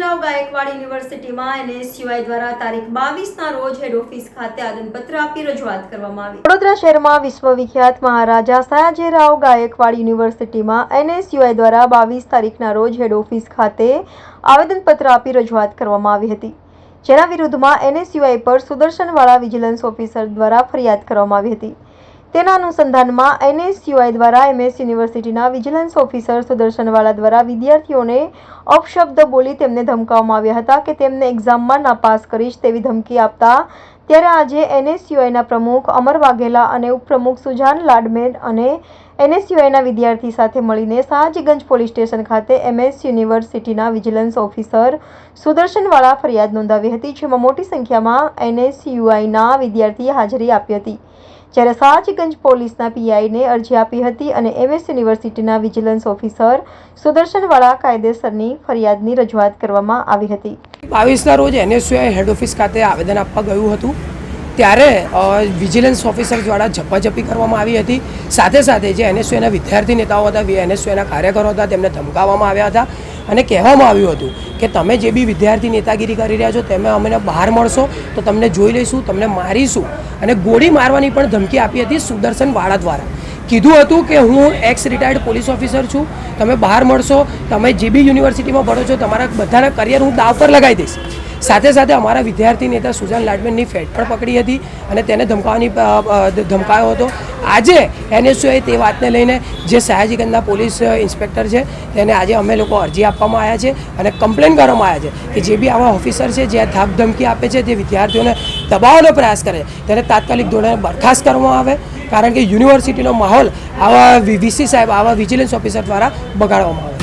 રાવ ગાયકવાડ યુનિવર્સિટીમાં એનએસયુઆઈ દ્વારા તારીખ બાવીસના રોજ હેડ ઓફિસ ખાતે આદનપત્ર આપી રજૂઆત કરવામાં આવી. વડોદરા શહેરમાં વિશ્વવિખ્યાત મહારાજા સયાજીરાવ ગાયકવાડ યુનિવર્સિટીમાં એનએસયુઆઈ દ્વારા બાવીસ તારીખના રોજ હેડ ઓફિસ ખાતે આવેદનપત્ર આપી રજૂઆત કરવામાં આવી હતી. જેના વિરુદ્ધમાં એનએસયુઆઈ પર સુદર્શનવાળા વિજિલન્સ ઓફિસર દ્વારા ફરિયાદ કરવામાં આવી હતી. તેના અનુસંધાનમાં એનએસયુઆઈ દ્વારા એમએસ યુનિવર્સિટીના વિજિલન્સ ઓફિસર સુદર્શનવાળા દ્વારા વિદ્યાર્થીઓને અપશબ્દ બોલી તેમને ધમકાવવામાં આવ્યા હતા કે તેમને એક્ઝામમાં નાપાસ કરીશ તેવી ધમકી આપતા ત્યારે આજે એનએસયુઆઈના પ્રમુખ અમર વાઘેલા અને ઉપપ્રમુખ સુજાન લાડમેન અને એનએસયુઆઈના વિદ્યાર્થી સાથે મળીને સાહજીગંજ પોલીસ સ્ટેશન ખાતે એમએસ યુનિવર્સિટીના વિજિલન્સ ઓફિસર સુદર્શનવાળા ફરિયાદ નોંધાવી હતી, જેમાં મોટી સંખ્યામાં એનએસયુઆઈના વિદ્યાર્થીએ હાજરી આપી હતી. જ્યારે સયાજીગંજ પોલીસના પીઆઈને અરજી આપી હતી અને એમએસ યુનિવર્સિટીના વિજિલન્સ ઓફિસર સુદર્શનવાળા કાયદેસરની ફરિયાદની રજૂઆત કરવામાં આવી હતી. બાવીસના રોજ એનએસયુઆઈ હેડ ઓફિસ ખાતે આવેદન આપવા ગયું હતું. ત્યારે વિજિલન્સ ઓફિસર દ્વારા ઝપાઝપી કરવામાં આવી હતી. સાથે સાથે જે એનએસયુના વિદ્યાર્થી નેતાઓ હતા એનએસયુના કાર્યકરો હતા, તેમને ધમકાવવામાં આવ્યા હતા અને કહેવામાં આવ્યું હતું કે તમે જે બી વિદ્યાર્થી નેતાગીરી કરી રહ્યા છો, તમે અમને બહાર મળશો, તો તમને જોઈ લઈશું, તમને મારીશું અને ગોળી મારવાની પણ ધમકી આપી હતી સુદર્શન વાળા દ્વારા. કીધું હતું કે હું એક્સ રિટાયર્ડ પોલીસ ઓફિસર છું, તમે બહાર મળશો, તમે જે બી યુનિવર્સિટીમાં ભણો છો, તમારા બધાના કરિયર હું દાવ પર લગાવી દઈશ. સાથે સાથે અમારા વિદ્યાર્થી નેતા સુજાન લાડમેનની ફેટ પણ પકડી હતી અને તેને ધમકાવવાની ધમકાયો હતો. આજે એનએસયુએ તે વાતને લઈને જે સયાજીગંજના પોલીસ ઇન્સ્પેક્ટર છે તેને આજે અમે લોકો અરજી આપવામાં આવ્યા છે અને કમ્પ્લેન કરવામાં આવ્યા છે કે જે બી આવા ઓફિસર છે જે ધાક ધમકી આપે છે જે વિદ્યાર્થીઓને દબાવવાનો પ્રયાસ કરે. છે તેને તાત્કાલિક ધોરણે બરખાસ્ત કરવામાં આવે, કારણ કે યુનિવર્સિટીનો માહોલ આવા વીસી સાહેબ, આવા વિજિલન્સ ઓફિસર દ્વારા બગાડવામાં આવે.